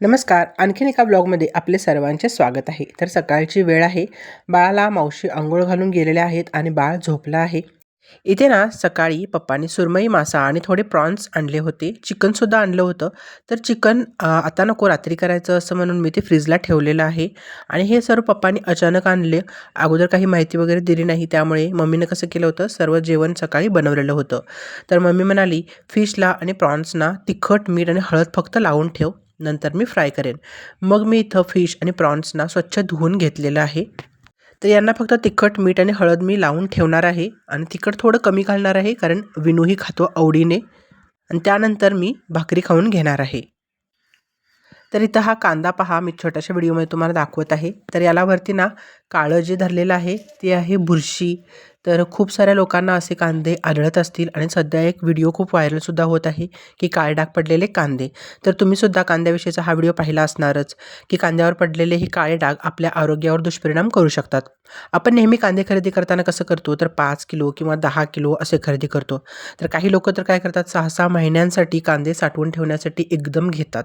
नमस्कार. आणखीन एका ब्लॉगमध्ये आपले सर्वांचे स्वागत आहे. तर सकाळची वेळ आहे. बाळाला मावशी आंघोळ घालून गेलेले आहेत आणि बाळ झोपलं आहे. इथे ना सकाळी पप्पांनी सुरमई मासा आणि थोडे प्रॉन्स आणले होते. चिकनसुद्धा आणलं होतं. तर चिकन आता नको रात्री करायचं असं म्हणून मी ते फ्रीजला ठेवलेलं आहे. आणि हे सर्व पप्पांनी अचानक आणले. अगोदर काही माहिती वगैरे दिली नाही. त्यामुळे मम्मीनं कसं केलं होतं? सर्व जेवण सकाळी बनवलेलं होतं. तर मम्मी म्हणाली फिशला आणि प्रॉन्सना तिखट मीठ आणि हळद फक्त लावून ठेव. नंतर मी फ्राय करेन. मग मी इथं फिश आणि प्रॉन्सना स्वच्छ धुवून घेतलेलं आहे. तर यांना फक्त तिखट मीठ आणि हळद मी लावून ठेवणार आहे. आणि तिखट थोडं कमी घालणार आहे कारण विनूही खातो आवडीने. आणि त्यानंतर मी भाकरी खाऊन घेणार आहे. तर इथं हा कांदा पहा मी छोट्याशा व्हिडिओमध्ये तुम्हाला दाखवत आहे. तर याला वरती ना काळं जे धरलेलं आहे ते आहे बुरशी. तर खूप साऱ्या लोकांना असे कांदे आढळत असतील आणि सध्या एक व्हिडिओ खूप व्हायरलसुद्धा होत आहे की काळे डाग पडलेले कांदे. तर तुम्हीसुद्धा कांद्याविषयीचा हा व्हिडिओ पाहिला असणारच की कांद्यावर पडलेले हे काळे डाग आपल्या आरोग्यावर दुष्परिणाम करू शकतात. आपण नेहमी कांदे खरेदी करताना कसं करतो? तर पाच किलो किंवा दहा किलो असे खरेदी करतो. तर काही लोक तर काय करतात? सहा सहा महिन्यांसाठी कांदे साठवून ठेवण्यासाठी एकदम घेतात.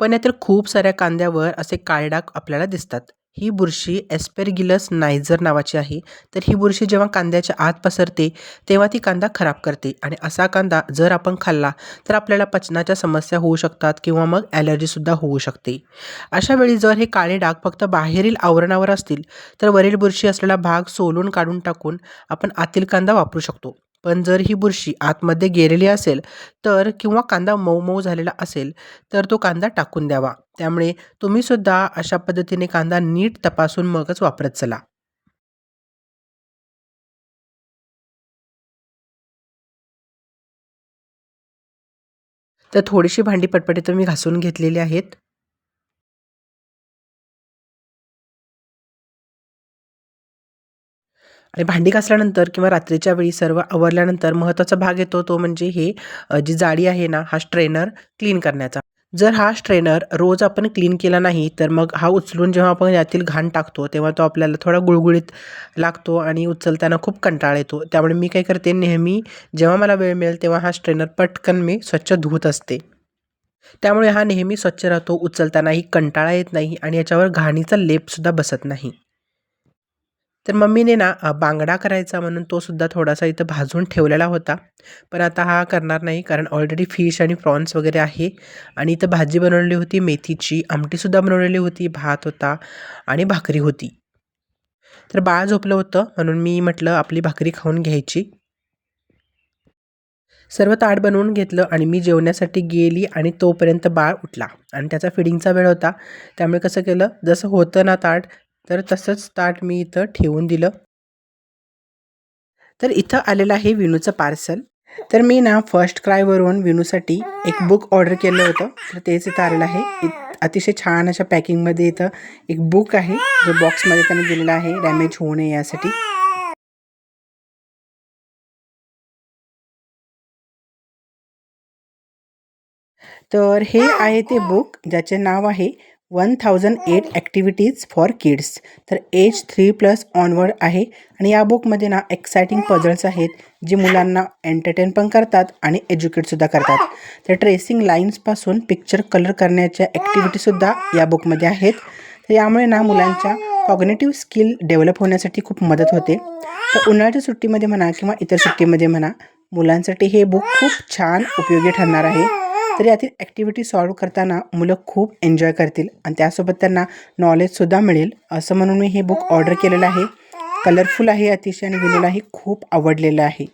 पण यातील खूप साऱ्या कांद्यावर असे काळे डाग आपल्याला दिसतात. ही बुरशी एस्पेरगिलस नायझर नावाची आहे. तर ही बुरशी जेव्हा कांद्याच्या आत पसरते तेव्हा ती कांदा खराब करते आणि असा कांदा जर आपण खाल्ला तर आपल्याला पचनाच्या समस्या होऊ शकतात किंवा मग ॲलर्जीसुद्धा होऊ शकते. अशा वेळी जर हे काळे डाग फक्त बाहेरील आवरणावर असतील तर वरील बुरशी असलेला भाग सोलून काढून टाकून आपण आतील कांदा वापरू शकतो. पण जर ही बुरशी आतमध्ये गेलेली असेल तर किंवा कांदा मऊ मऊ झालेला असेल तर तो कांदा टाकून द्यावा. त्यामुळे तुम्हीसुद्धा अशा पद्धतीने कांदा नीट तपासून मगच वापरत चला. तर थोडीशी भांडी पटपटी तर मी घासून घेतलेली आहेत. आणि भांडी घासल्यानंतर किंवा रात्रीच्या वेळी सर्व आवरल्यानंतर महत्त्वाचा भाग येतो तो म्हणजे हे जी जाडी आहे ना हा स्ट्रेनर क्लीन करण्याचा. जर हा स्ट्रेनर रोज आपण क्लीन केला नाही तर मग हा उचलून जेव्हा आपण यातील घाण टाकतो तेव्हा तो आपल्याला थोडा गुळगुळीत लागतो आणि उचलताना खूप कंटाळा येतो. त्यामुळे मी काय करते नेहमी जेव्हा मला वेळ मिळेल तेव्हा हा स्ट्रेनर पटकन मी स्वच्छ धुवत असते. त्यामुळे हा नेहमी स्वच्छ राहतो उचलतानाही कंटाळा येत नाही आणि याच्यावर घाणीचा लेपसुद्धा बसत नाही. तर मम्मीने ना बांगडा करायचा म्हणून तो सुद्धा थोडासा इथं भाजून ठेवलेला होता. पण आता हा करणार नाही कारण ऑलरेडी फिश आणि प्रॉन्स वगैरे आहे. आणि इथं भाजी बनवलेली होती मेथीची आमटीसुद्धा बनवलेली होती भात होता आणि भाकरी होती. तर बाळ झोपलं होतं म्हणून मी म्हटलं आपली भाकरी खाऊन घ्यायची. सर्व ताट बनवून घेतलं आणि मी जेवण्यासाठी गेली आणि तोपर्यंत बाळ उठला. आणि त्याचा फिडिंगचा वेळ होता. त्यामुळे कसं केलं जसं होतं ना ताट तर तसंच ताट मी इथं ठेवून दिलं. तर इथं आलेलं आहे विनूचं पार्सल. तर मी ना फर्स्ट क्रायवरून विनूसाठी एक बुक ऑर्डर केलं होतं. तर तेच इथं आलेलं आहे. इत- अतिशय छान अशा पॅकिंगमध्ये इथं एक बुक आहे. जो बॉक्समध्ये त्यांनी दिलेला आहे. डॅमेज होऊ नये यासाठी. तर हे आहे ते बुक ज्याचे नाव आहे one thousand eight activities for kids तर एज थ्री प्लस ऑनवर्ड आहे. आणि या बुकमध्ये ना एक्सायटिंग पझल्स आहेत जे मुलांना एंटरटेन पण करतात आणि एज्युकेटसुद्धा करतात. तर ट्रेसिंग लाईन्सपासून पिक्चर कलर करण्याच्या ॲक्टिव्हिटीसुद्धा या बुकमध्ये आहेत. तर यामुळे ना मुलांच्या कॉग्नेटिव्ह स्किल डेव्हलप होण्यासाठी खूप मदत होते. तर उन्हाळ्याच्या सुट्टीमध्ये म्हणा किंवा इतर सुट्टीमध्ये म्हणा मुलांसाठी हे बुक खूप छान उपयोगी ठरणार आहे. तर यातील ॲक्टिव्हिटी सॉल्व करताना मुलं खूप एन्जॉय करतील आणि त्यासोबत त्यांना नॉलेजसुद्धा मिळेल. असं म्हणून मी हे बुक ऑर्डर केलेलं आहे. कलरफुल आहे अतिशय आणि विनोलाही खूप आवडलेलं आहे.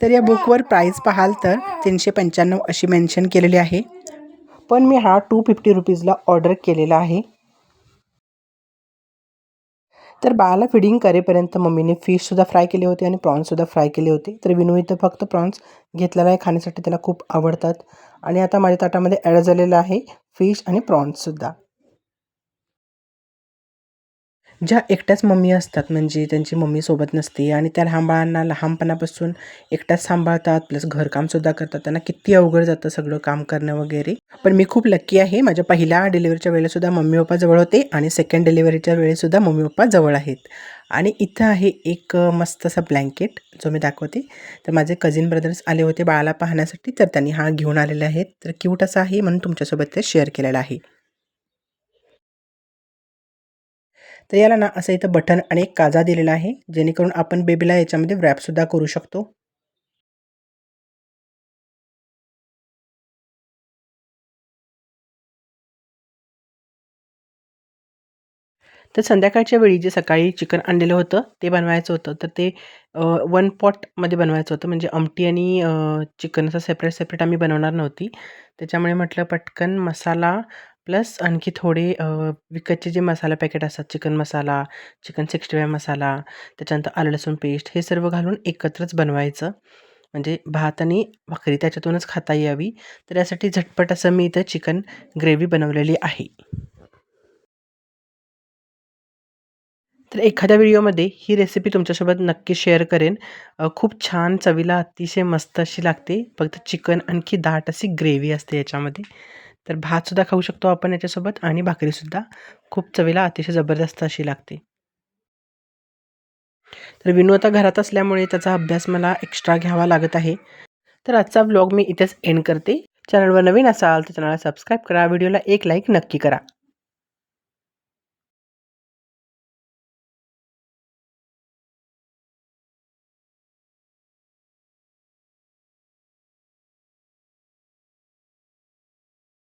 तर या बुकवर प्राईस पाहाल तर तीनशे पंच्याण्णव अशी मेन्शन केलेली आहे. पण मी हा टू फिफ्टी रुपीजला ऑर्डर केलेला आहे. तर बाळाला फिडिंग करेपर्यंत मम्मीने फिशसुद्धा फ्राय केले होते आणि प्रॉन्ससुद्धा फ्राय केले होते. तर विनू इथं फक्त प्रॉन्स घेतलेला आहे. खाण्यासाठी त्याला खूप आवडतात. आणि आता माझ्या ताटामध्ये ॲड झालेलं आहे फिश आणि प्रॉन्ससुद्धा ज्या एकट्याच मम्मी असतात म्हणजे त्यांची मम्मी सोबत नसते आणि त्या लहान बाळांना लहानपणापासून एकट्याच सांभाळतात प्लस घरकामसुद्धा करतात. त्यांना किती अवघड जातं सगळं काम करणं वगैरे. पण मी खूप लक्की आहे. माझ्या पहिल्या डिलिव्हरीच्या वेळेसुद्धा मम्मी पप्पा जवळ होते आणि सेकंड डिलिव्हरीच्या वेळेसुद्धा मम्मी पप्पा जवळ आहेत. आणि इथं आहे एक मस्त असा ब्लँकेट जो मी दाखवते. तर माझे कझिन ब्रदर्स आले होते बाळाला पाहण्यासाठी तर त्यांनी हा घेऊन आलेले आहेत. तर क्यूट असा आहे म्हणून तुमच्यासोबत ते शेअर केलेला आहे. तर याला ना असं इथं बटन आणि एक काजा दिलेला आहे जेणेकरून आपण बेबीला याच्यामध्ये व्रॅपसुद्धा करू शकतो. तर संध्याकाळच्या वेळी जे सकाळी चिकन आणलेलं होतं ते बनवायचं होतं. तर ते वन पॉटमध्ये बनवायचं होतं. म्हणजे आमटी आणि चिकन असं सेपरेट सेपरेट आम्ही बनवणार नव्हती. त्याच्यामुळे म्हटलं पटकन मसाला प्लस आणखी थोडे विकतचे जे मसाला पॅकेट असतात chicken masala chicken sixty five masala त्याच्यानंतर आलं लसूण पेस्ट हे सर्व घालून एकत्रच बनवायचं. म्हणजे भात आणि भाकरी त्याच्यातूनच खाता यावी. तर यासाठी झटपट असं मी इथं चिकन ग्रेव्ही बनवलेली आहे. तर एखाद्या व्हिडिओमध्ये ही रेसिपी तुमच्यासोबत नक्की शेअर करेन. खूप छान चवीला अतिशय मस्त अशी लागते. फक्त चिकन आणखी दाट अशी ग्रेव्ही असते याच्यामध्ये. तर भातसुद्धा खाऊ शकतो आपण याच्यासोबत आणि भाकरीसुद्धा खूप चवीला अतिशय जबरदस्त अशी लागते. तर विनू आता घरात असल्यामुळे त्याचा अभ्यास मला एक्स्ट्रा घ्यावा लागत आहे. तर आजचा ब्लॉग मी इथेच एंड करते. चॅनलवर नवीन असाल तर चॅनलला सबस्क्राईब करा. व्हिडिओला एक लाईक नक्की करा.